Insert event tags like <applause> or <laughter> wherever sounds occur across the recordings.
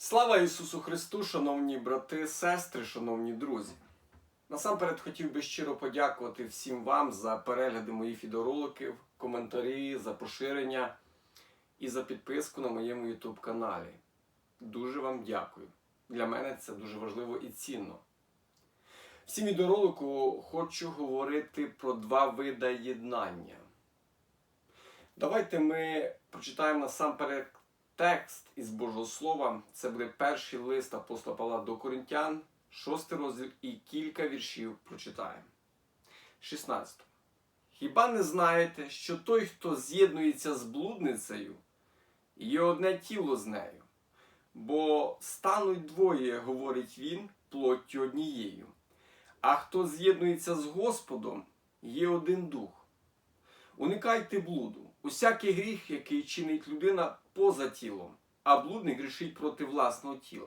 Слава Ісусу Христу, шановні брати, сестри, шановні друзі. Насамперед хотів би щиро подякувати всім вам за перегляди моїх відеороликів, коментарі, за поширення і за підписку на моєму YouTube каналі. Дуже вам дякую. Для мене це дуже важливо і цінно. В цім відеоролику хочу говорити про два види єднання. Давайте ми прочитаємо насамперед текст із Божого Слова. Це буде перший лист апостола Павла до Коринтян, шостий розділ і кілька віршів прочитаємо. 16. Хіба не знаєте, що той, хто з'єднується з блудницею, є одне тіло з нею? Бо стануть двоє, говорить він, плоттю однією. А хто з'єднується з Господом, є один дух. Уникайте блуду. Усякий гріх, який чинить людина поза тілом, а блудник грішить проти власного тіла.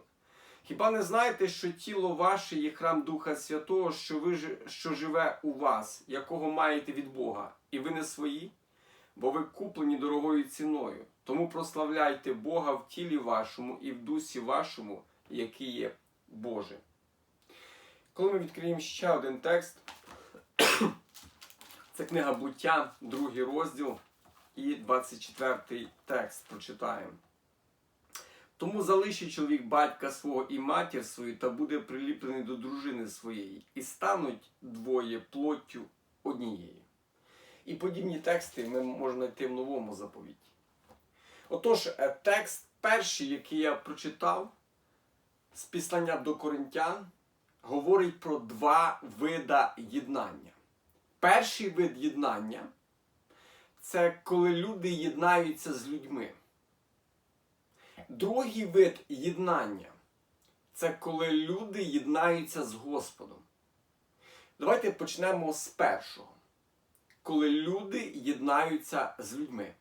Хіба не знаєте, що тіло ваше є храм Духа Святого, що, ви, що живе у вас, якого маєте від Бога, і ви не свої? Бо ви куплені дорогою ціною. Тому прославляйте Бога в тілі вашому і в дусі вашому, який є Боже. Коли ми відкриємо ще один текст, <coughs> це книга буття, другий розділ і 24 текст прочитаємо. Тому залишить чоловік батька свого і матір свою та буде приліплений до дружини своєї, і стануть двоє плоттю однією. І подібні тексти ми можемо знайти в новому заповіті. Отож, е, текст перший, який я прочитав з післання до коринтян, говорить про два вида єднання. Перший вид єднання це коли люди єднаються з людьми. Другий вид єднання це коли люди єднаються з Господом. Давайте почнемо з першого. Коли люди єднаються з людьми.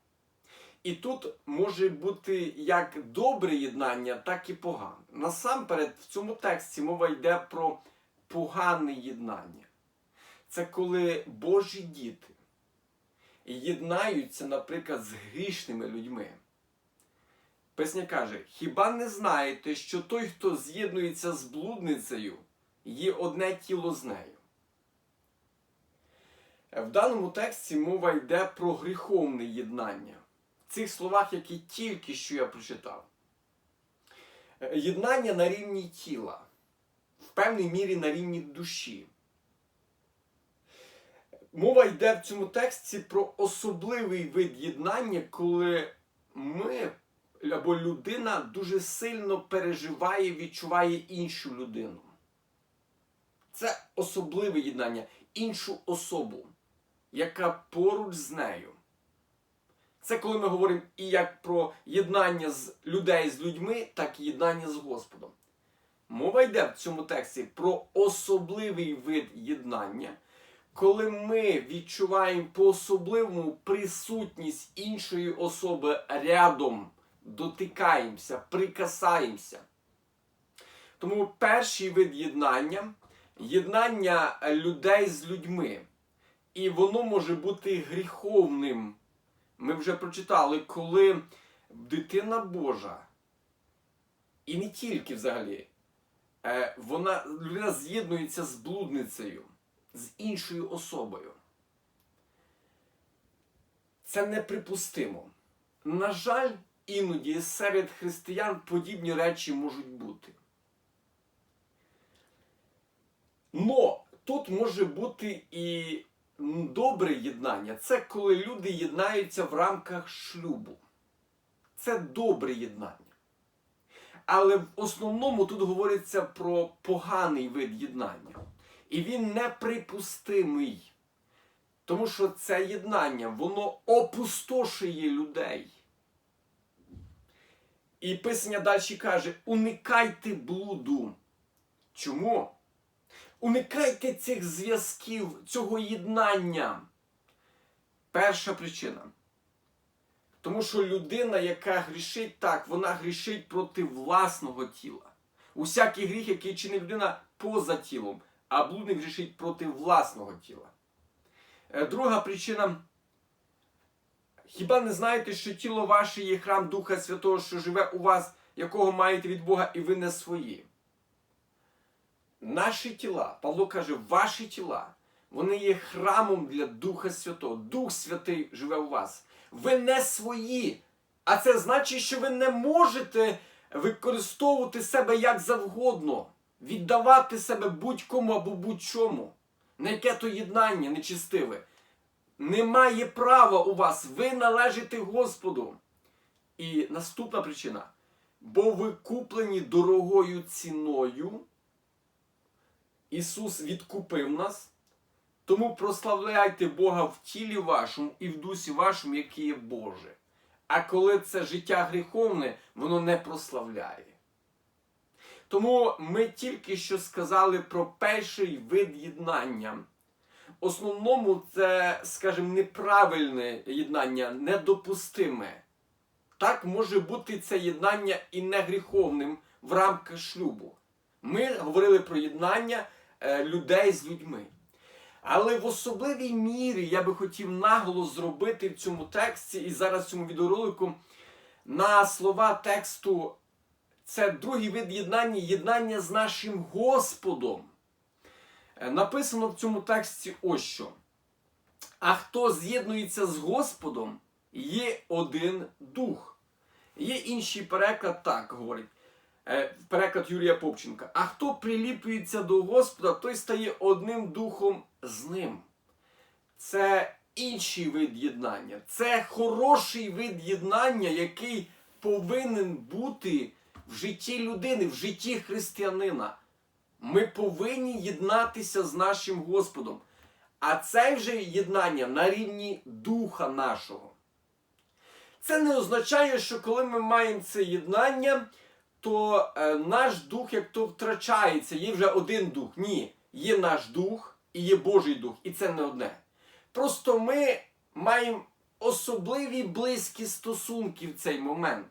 І тут може бути як добре єднання, так і погане. Насамперед, в цьому тексті мова йде про погане єднання. Це коли Божі діти єднаються, наприклад, з грішними людьми. Песня каже: Хіба не знаєте, що той, хто з'єднується з блудницею, є одне тіло з нею? В даному тексті мова йде про гріховне єднання. В цих словах, які тільки що я прочитав. Єднання на рівні тіла, в певній мірі на рівні душі. Мова йде в цьому тексті про особливий вид єднання, коли ми або людина дуже сильно переживає, відчуває іншу людину. Це особливе єднання, іншу особу, яка поруч з нею. Це коли ми говоримо і як про єднання з людей з людьми, так і єднання з Господом. Мова йде в цьому тексті про особливий вид єднання, коли ми відчуваємо по-особливому присутність іншої особи рядом, дотикаємося, прикасаємося. Тому перший вид єднання єднання людей з людьми. І воно може бути гріховним. Ми вже прочитали, коли дитина Божа, і не тільки взагалі, е, вона, людина з'єднується з блудницею, з іншою особою. Це неприпустимо. На жаль, іноді серед християн подібні речі можуть бути. Но тут може бути і добре єднання. Це коли люди єднаються в рамках шлюбу. Це добре єднання. Але в основному тут говориться про поганий вид єднання. І він неприпустимий. Тому що це єднання, воно опустошує людей. І писання далі каже: уникайте блуду. Чому? Уникайте цих зв'язків, цього єднання. Перша причина. Тому що людина, яка грішить так, вона грішить проти власного тіла. Усякий гріх, який чинить людина поза тілом, а блудник грішить проти власного тіла. Е, Друга причина. Хіба не знаєте, що тіло ваше є храм Духа Святого, що живе у вас, якого маєте від Бога, і ви не свої. Наші тіла, Павло каже, ваші тіла, вони є храмом для Духа Святого. Дух Святий живе у вас. Ви не свої. А це значить, що ви не можете використовувати себе як завгодно, віддавати себе будь-кому або будь-чому. На яке то єднання нечистиве. Немає права у вас. Ви належите Господу. І наступна причина. Бо ви куплені дорогою ціною. Ісус відкупив нас. Тому прославляйте Бога в тілі вашому і в дусі вашому, який є Боже. А коли це життя гріховне, воно не прославляє. Тому ми тільки що сказали про перший вид єднання. Основному це, скажімо, неправильне єднання, недопустиме. Так може бути це єднання і не гріховним в рамках шлюбу. Ми говорили про єднання е, людей з людьми. Але в особливій мірі я би хотів наголос зробити в цьому тексті і зараз цьому відеоролику на слова тексту. Це другий вид єднання єднання з нашим Господом. Е, Написано в цьому тексті ось що. А хто з'єднується з Господом, є один дух. Є інший переклад так говорить. Е, Переклад Юрія Попченка. А хто приліплюється до Господа, той стає одним духом з ним. Це інший вид єднання. Це хороший вид єднання, який повинен бути в житті людини, в житті християнина. Ми повинні єднатися з нашим Господом. А це вже єднання на рівні духа нашого. Це не означає, що коли ми маємо це єднання, то е, наш дух як то втрачається. Є вже один дух. Ні. Є наш дух і є Божий дух. І це не одне. Просто ми маємо особливі близькі стосунки в цей момент.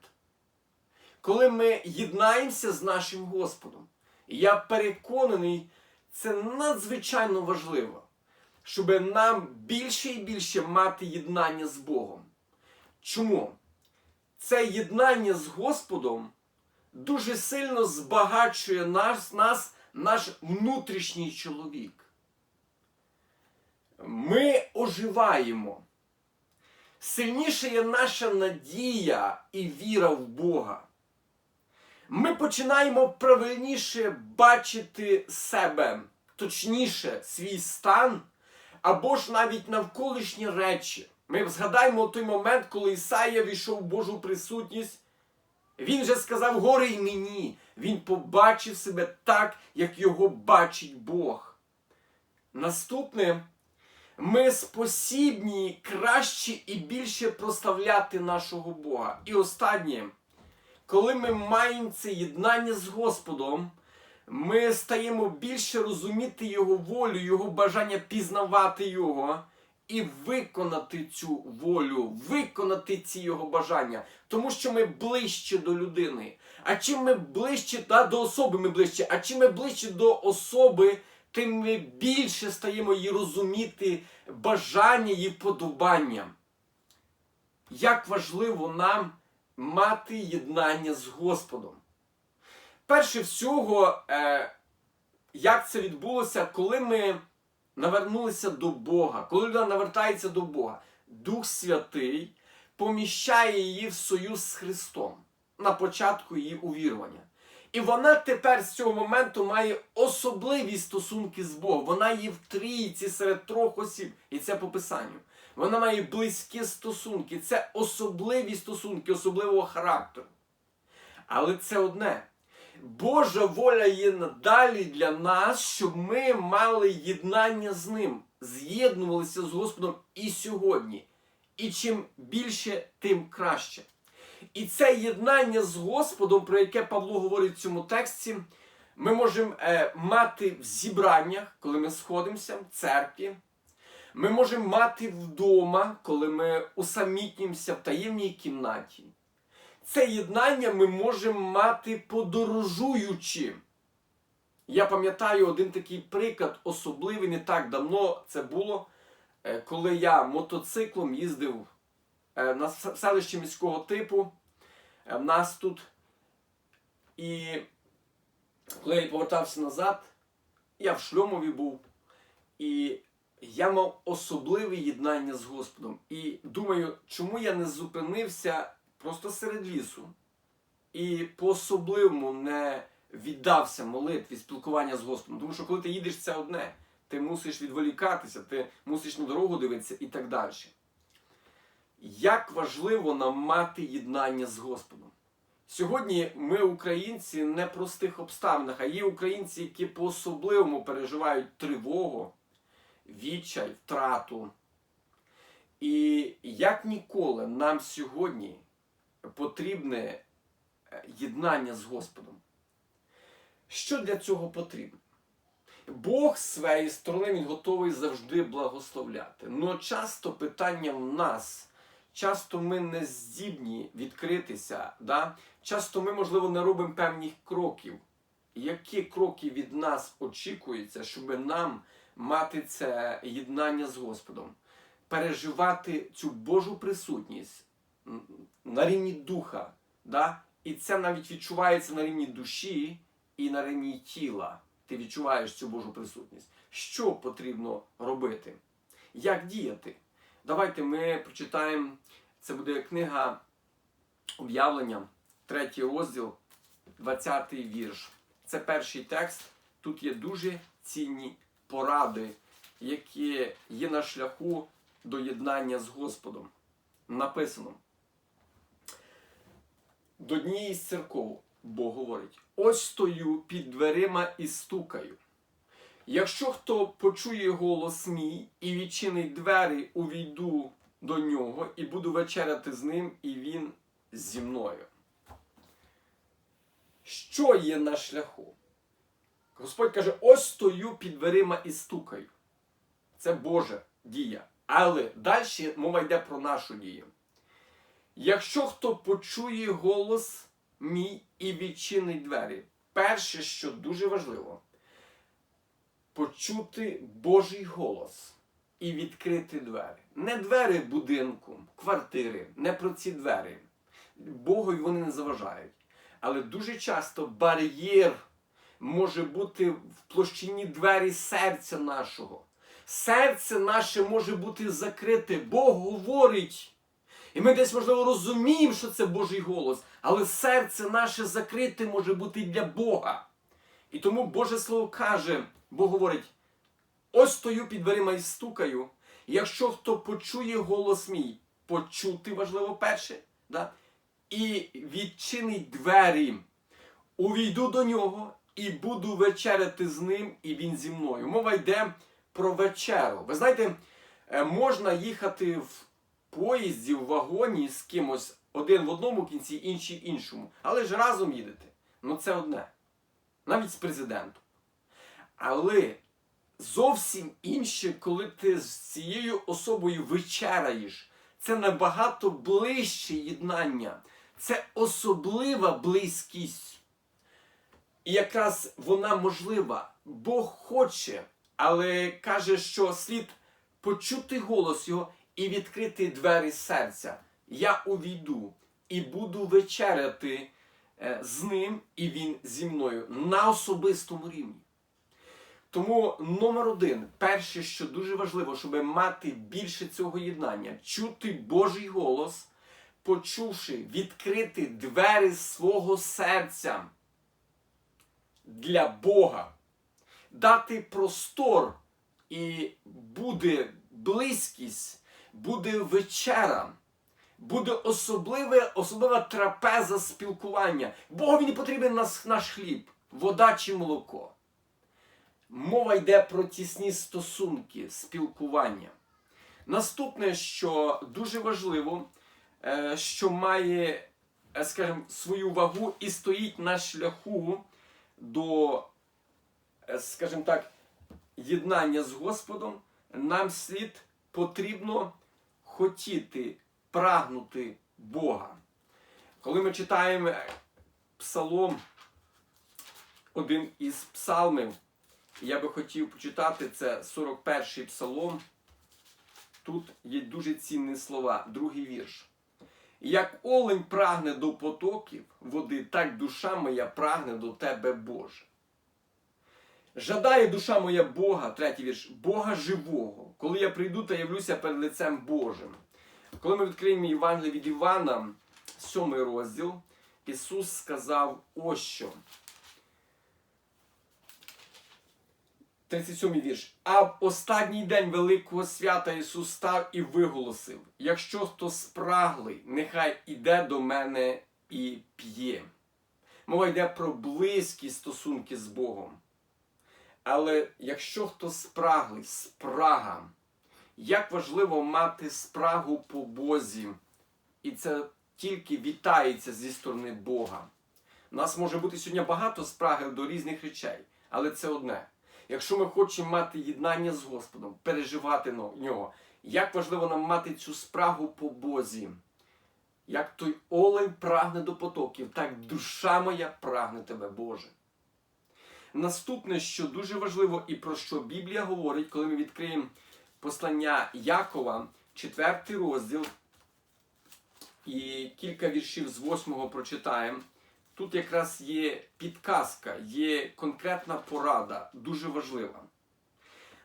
Коли ми єднаємося з нашим Господом. Я переконаний, це надзвичайно важливо, щоб нам більше і більше мати єднання з Богом. Чому? Це єднання з Господом дуже сильно збагачує нас, нас наш внутрішній чоловік. Ми оживаємо. Сильніше є наша надія і віра в Бога. Ми починаємо правильніше бачити себе, точніше, свій стан, або ж навіть навколишні речі. Ми згадаємо той момент, коли Ісая війшов в Божу присутність. Він же сказав горе й мені. Він побачив себе так, як його бачить Бог. Наступне, ми спосібні краще і більше прославляти нашого Бога. І останнє, коли ми маємо це єднання з Господом, ми стаємо більше розуміти Його волю, Його бажання пізнавати Його і виконати цю волю, виконати ці його бажання, тому що ми ближче до людини. А чим ми ближче да, до особи ми ближче, а чим ми ближче до особи, тим ми більше стаємо її розуміти, бажання її вподобання. Як важливо нам мати єднання з Господом. Перше всього, е, як це відбулося, коли ми навернулися до Бога, коли людина навертається до Бога, Дух Святий поміщає її в союз з Христом на початку її увірування. І вона тепер з цього моменту має особливі стосунки з Богом. Вона є в трійці серед трьох осіб, і це по Писанню. Вона має близькі стосунки, це особливі стосунки, особливого характеру. Але це одне. Божа воля є надалі для нас, щоб ми мали єднання з ним, з'єднувалися з Господом і сьогодні. І чим більше, тим краще. І це єднання з Господом, про яке Павло говорить в цьому тексті, ми можемо е, мати в зібраннях, коли ми сходимося в церкві. Ми можемо мати вдома, коли ми усамітнімося в таємній кімнаті. Це єднання ми можемо мати подорожуючи. Я пам'ятаю один такий приклад, особливий не так давно це було, е, коли я мотоциклом їздив е, на селище міського типу. Е, В нас тут І коли я повертався назад, я в шльомові був, і я мав особливе єднання з Господом. І думаю, чому я не зупинився просто серед лісу і по-особливому не віддався молитві, спілкування з Господом. Тому що коли ти їдеш, це одне. Ти мусиш відволікатися, ти мусиш на дорогу дивитися і так далі. Як важливо нам мати єднання з Господом. Сьогодні ми, українці, не простих обставинах, а є українці, які по-особливому переживають тривогу, відчай, втрату. І як ніколи нам сьогодні потрібне е, єднання з Господом. Що для цього потрібно? Бог з своєї сторони він готовий завжди благословляти. Но часто питання в нас. Часто ми не здібні відкритися, да? часто ми, можливо, не робимо певних кроків. Які кроки від нас очікуються, щоб нам мати це єднання з Господом, переживати цю Божу присутність на рівні духа, да? і це навіть відчувається на рівні душі і на рівні тіла. Ти відчуваєш цю Божу присутність. Що потрібно робити? Як діяти? Давайте ми прочитаємо. Це буде книга об'явлення, третій розділ, 20 вірш. Це перший текст. Тут є дуже цінні поради, які є на шляху до єднання з Господом. Написано. До однієї з церков Бог говорить: ось стою під дверима і стукаю. Якщо хто почує голос мій і відчинить двері, увійду до нього і буду вечеряти з ним, і він зі мною. Що є на шляху? Господь каже: ось стою під дверима і стукаю. Це Божа дія. Але далі мова йде про нашу дію. Якщо хто почує голос мій і відчинить двері, перше, що дуже важливо, почути Божий голос і відкрити двері. Не двері будинку, квартири, не про ці двері. Богові вони не заважають. Але дуже часто бар'єр може бути в площині двері серця нашого. Серце наше може бути закрите. Бог говорить. І ми десь, можливо, розуміємо, що це Божий голос, але серце наше закрите може бути для Бога. І тому Боже Слово каже, Бог говорить: ось стою під дверима і стукаю. Якщо хто почує голос мій, почути важливо перше, да? і відчинить двері, увійду до нього і буду вечеряти з ним, і він зі мною. Мова йде про вечеру. Ви знаєте, е, можна їхати в поїзді, в вагоні з кимось один в одному кінці, інший іншому. Але ж разом їдете. Ну це одне. Навіть з президентом. Але зовсім інше, коли ти з цією особою вечеряєш. Це набагато ближче єднання. Це особлива близькість. І якраз вона можлива. Бог хоче, але каже, що слід почути голос його і відкрити двері серця. Я увійду і буду вечеряти е, з ним, і він зі мною на особистому рівні. Тому номер один, перше, що дуже важливо, щоб мати більше цього єднання, чути Божий голос, почувши, відкрити двері свого серця для Бога, дати простор, і буде близькість, буде вечера. Буде особливе, особлива трапеза спілкування. Богові не потрібен наш, наш хліб, вода чи молоко. Мова йде про тісні стосунки, спілкування. Наступне, що дуже важливо, е, що має, е, скажімо, свою вагу і стоїть на шляху до, е, скажімо так, єднання з Господом, нам слід потрібно хотіти, прагнути Бога. Коли ми читаємо псалом, один із псалмів, я би хотів почитати це 41-й псалом. Тут є дуже цінні слова, другий вірш. Як олень прагне до потоків води, так душа моя прагне до тебе, Боже. Жадає душа моя Бога, третій вірш, Бога живого, коли я прийду та явлюся перед лицем Божим. Коли ми відкриємо Євангеліє від Івана, сьомий розділ, Ісус сказав ось що. 37 вірш. А в останній день Великого свята Ісус став і виголосив: якщо хто спраглий, нехай іде до мене і п'є. Мова йде про близькі стосунки з Богом. Але якщо хто спраглий, спрага, як важливо мати спрагу по Бозі, і це тільки вітається зі сторони Бога. У нас може бути сьогодні багато спраги до різних речей, але це одне. Якщо ми хочемо мати єднання з Господом, переживати нього, як важливо нам мати цю спрагу по Бозі. Як той олень прагне до потоків, так душа моя прагне тебе, Боже. Наступне, що дуже важливо і про що Біблія говорить, коли ми відкриємо послання Якова, 4 розділ, і кілька віршів з 8 прочитаємо. Тут якраз є підказка, є конкретна порада, дуже важлива.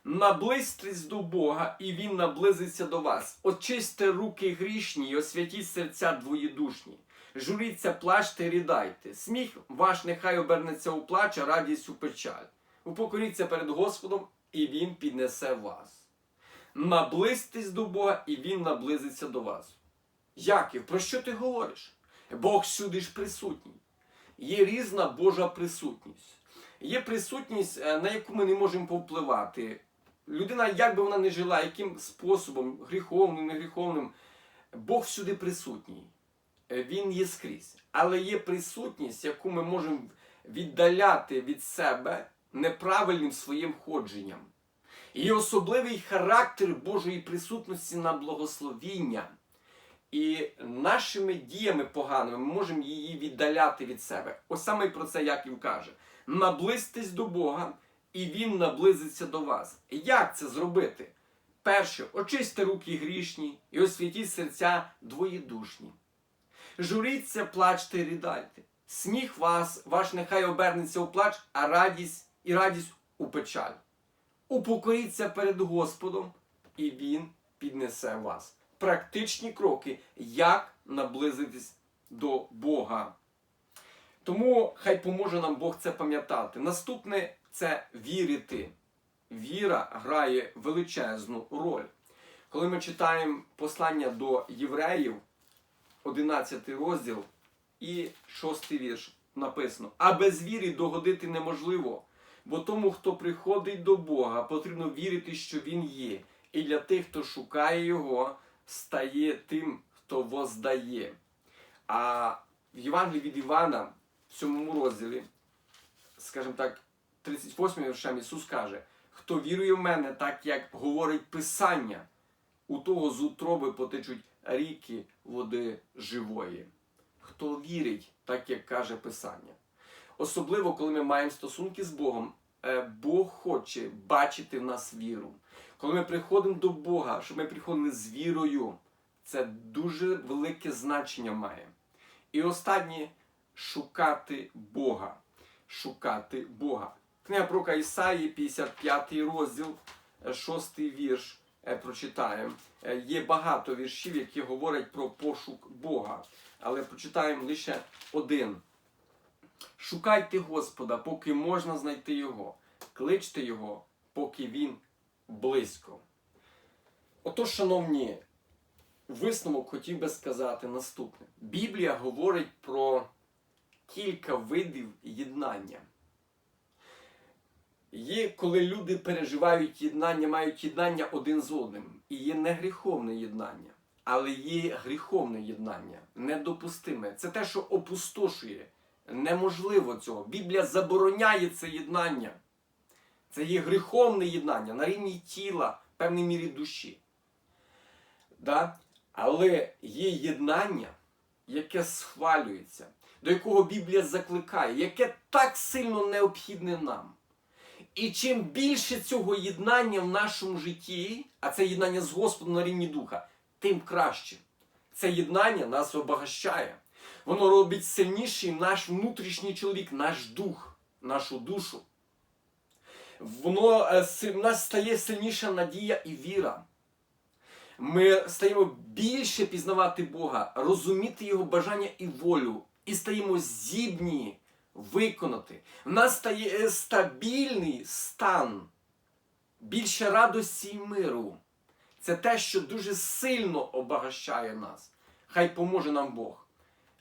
Наблизьтесь до Бога, і Він наблизиться до вас. Очисьте руки грішні і освятіть серця двоєдушні. Журіться, плачте, рідайте. Сміх ваш нехай обернеться у плач, а радість у печаль. Упокоріться перед Господом, і Він піднесе вас. Наблизьтесь до Бога, і Він наблизиться до вас. Яків, про що ти говориш? Бог сюди ж присутній. Є різна Божа присутність. Є присутність, е, на яку ми не можемо повпливати. Людина, як би вона не жила, яким способом, гріховним, не гріховним, Бог всюди присутній. Е, Він є скрізь. Але є присутність, яку ми можемо віддаляти від себе неправильним своїм ходженням. І особливий характер Божої присутності на благословіння. І нашими діями поганими ми можемо її віддаляти від себе. Ось саме про це Яків каже: наблизьтесь до Бога, і Він наблизиться до вас. Як це зробити? Перше, очисьте руки грішні і освятіть серця двоєдушні. Журіться, плачте, рідайте. Сміх вас, ваш нехай обернеться у плач, а радість і радість у печаль. Упокоріться перед Господом, і Він піднесе вас. Практичні кроки, як наблизитись до Бога. Тому хай поможе нам Бог це пам'ятати. Наступне це вірити. Віра грає величезну роль. Коли ми читаємо послання до євреїв, 11 розділ і 6 вірш написано: А без віри догодити неможливо, бо тому, хто приходить до Бога, потрібно вірити, що Він є. І для тих, хто шукає Його, стає тим, хто воздає. А в Євангелії від Івана, в 7 розділі, скажімо так, 38 віршем Ісус каже: Хто вірує в мене, так як говорить Писання, у того з утроби потечуть ріки води живої. Хто вірить, так як каже Писання. Особливо, коли ми маємо стосунки з Богом, е, Бог хоче бачити в нас віру. Коли ми приходимо до Бога, щоб ми приходили з вірою, це дуже велике значення має. І останнє шукати Бога. Шукати Бога. Книга пророка Ісаї, 55 розділ, 6 вірш е, прочитаємо. Е, Є багато віршів, які говорять про пошук Бога. Але прочитаємо лише один. Шукайте Господа, поки можна знайти Його. Кличте Його, поки Він близько. Отож, шановні, висновок хотів би сказати наступне. Біблія говорить про кілька видів єднання. Є, коли люди переживають єднання, мають єднання один з одним. І є не гріховне єднання, але є гріховне єднання, недопустиме. Це те, що опустошує. Неможливо цього. Біблія забороняє це єднання. Це є гріховне єднання на рівні тіла, в певній мірі душі. Да? Але є єднання, яке схвалюється, до якого Біблія закликає, яке так сильно необхідне нам. І чим більше цього єднання в нашому житті, а це єднання з Господом на рівні духа, тим краще. Це єднання нас обагащає. Воно робить сильніший наш внутрішній чоловік, наш дух, нашу душу. Воно е, в нас стає сильніша надія і віра. Ми стаємо більше пізнавати Бога, розуміти Його бажання і волю, і стаємо здібні виконати. В нас стає е, стабільний стан, більше радості і миру. Це те, що дуже сильно обагащає нас. Хай поможе нам Бог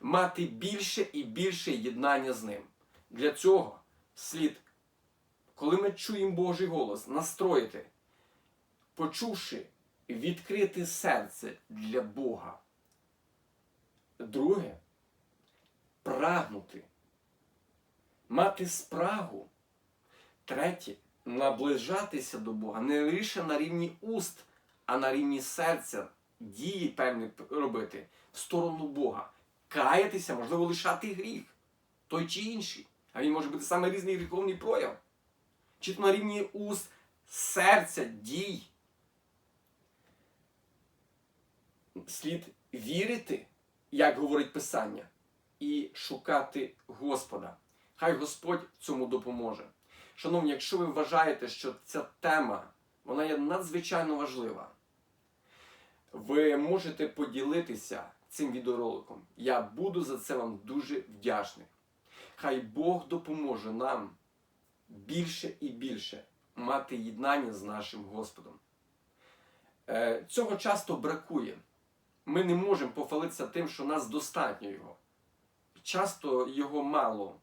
мати більше і більше єднання з ним. Для цього слід, коли ми чуємо Божий голос, настроїти, почувши, відкрити серце для Бога. Друге прагнути, мати спрагу. Третє наближатися до Бога не лише на рівні уст, а на рівні серця, дії певні робити в сторону Бога. Каятися, можливо, лишати гріх, той чи інший. А він може бути саме різний гріховний прояв. Чи то на рівні уст, серця, дій. Слід вірити, як говорить Писання, і шукати Господа. Хай Господь цьому допоможе. Шановні, якщо ви вважаєте, що ця тема вона є надзвичайно важлива, ви можете поділитися цим відеороликом. Я буду за це вам дуже вдячний. Хай Бог допоможе нам більше і більше мати єднання з нашим Господом. Е, Цього часто бракує. Ми не можемо похвалитися тим, що нас достатньо його. Часто його мало.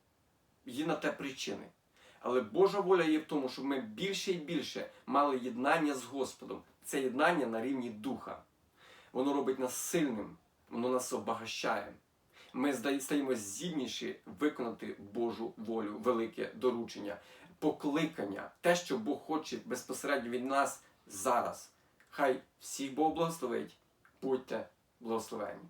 Є на те причини. Але Божа воля є в тому, щоб ми більше і більше мали єднання з Господом. Це єднання на рівні духа. Воно робить нас сильним, воно нас обагащає. Ми стаємо здібніші виконати Божу волю, велике доручення, покликання, те, що Бог хоче безпосередньо від нас зараз. Хай всіх Бог благословить. Будьте благословені.